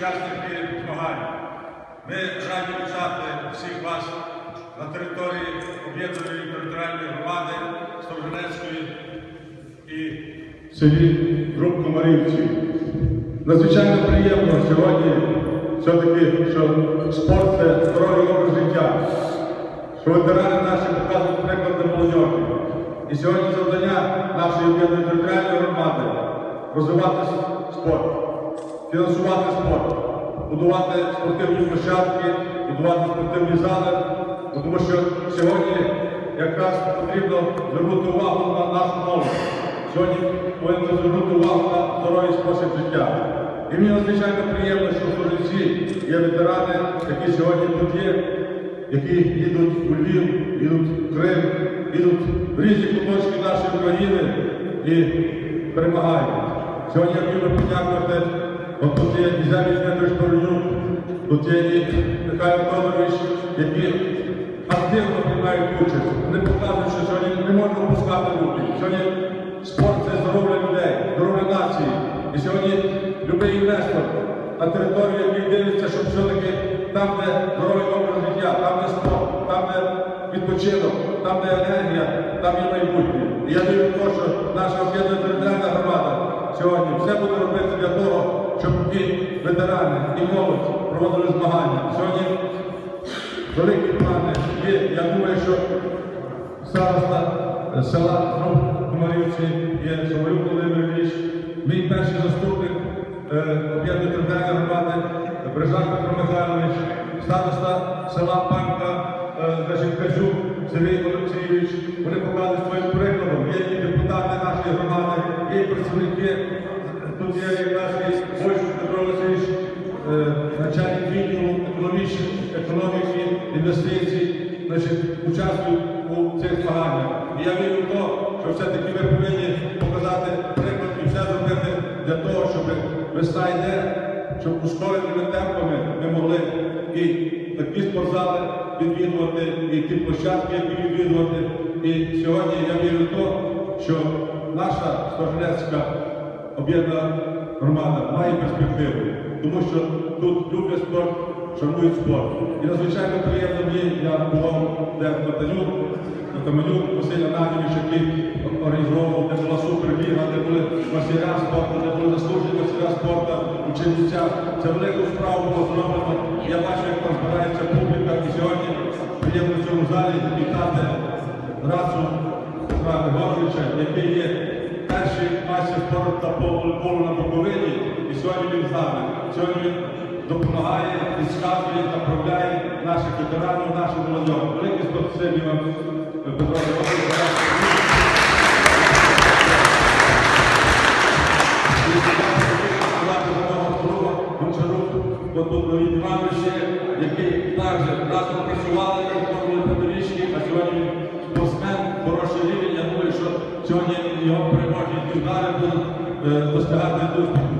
учасники змагань. Ми раді вітати всіх вас на території об'єднаної територіальної громади Сторожинецької і селі Друг Комарівці. Надзвичайно приємно сьогодні все-таки, що спорт це здоровий образ життя, що ветерани наші показують приклад для молодежі. І сьогодні завдання нашої об'єднаної територіальної громади розвивати спорт, фінансувати спорт, будувати спортивні площадки, будувати спортивні зали, тому що сьогодні якраз потрібно звернути увагу на нашу молодь. Сьогодні повинно звернути увагу на здоровий спосіб життя. І мені надзвичайно приємно, що в Служиці є ветерани, які сьогодні тут є, які їдуть у Львів, їдуть в Крим, їдуть в різні куточки нашої країни і перемагають. Сьогодні я хотів би подякувати, от тут є і Дмитрович Боронюк, тут є і Михайло Тодорович, які активно приймають участь. Вони показують, що сьогодні не можна опускати руки. Сьогодні спорт це здоров'я людей, здоров'я нації. І сьогодні будь-який інвестор на території, який дивиться, щоб все-таки там, де здоровий образ життя, там, де спорт, там, де відпочинок, там, де енергія, там є майбутнє. І я вірю в те, що наша об'єднана територіальна громада сьогодні все буде робити для того, ветерани, і молодь проводили змагання. Сьогодні великі плани є. Я думаю, що староста е, села Комарівці є Шаврюк Володимир Ілліч, мій перший заступник е, об'єднаної територіальної громади Брижак Петро Михайлович, староста села Панка значить, Сергій Олексійович. Вони показують своїм прикладом. Є і депутати нашої громади, і працівники. Тут є якраз Бойчук Петро Олексійович, е, начальник відділу економічної економіки, інвестицій, значить, участвують у цих змаганнях. І я вірю в те, що все-таки ми повинні показати приклад і все зробити для того, щоб весна йде, щоб ускореними темпами ми могли і такі спортзали відвідувати, і ті площадки, які відвідувати. І сьогодні я вірю в те, що наша Сторожинецька об'єднана громада має перспективу, тому що тут люблять спорт, шанують спорт. І надзвичайно приємно мені, я був де Батанюк, Каменюк, Василь Ананівич, який організовував, де була суперліга, де були мастеря спорту, де були заслужені мастеря спорту у Чернівцях. Це велику справу було зроблено. Я бачу, як там збирається публіка. І сьогодні приємно в цьому залі вітати Рацу Григоровича, який є перший майстер спорту та по волейболу на Буковині. І сьогодні він з нами. Сьогодні він допомагає, підказує, направляє наших ветеранів, нашу молодь. Велике спасибі вам, Петро який також разом працювали, виконували педагогічні, а сьогодні спортсмен, хороший рівень. Я думаю, що сьогодні його переможні удари будуть е, досягати успіху.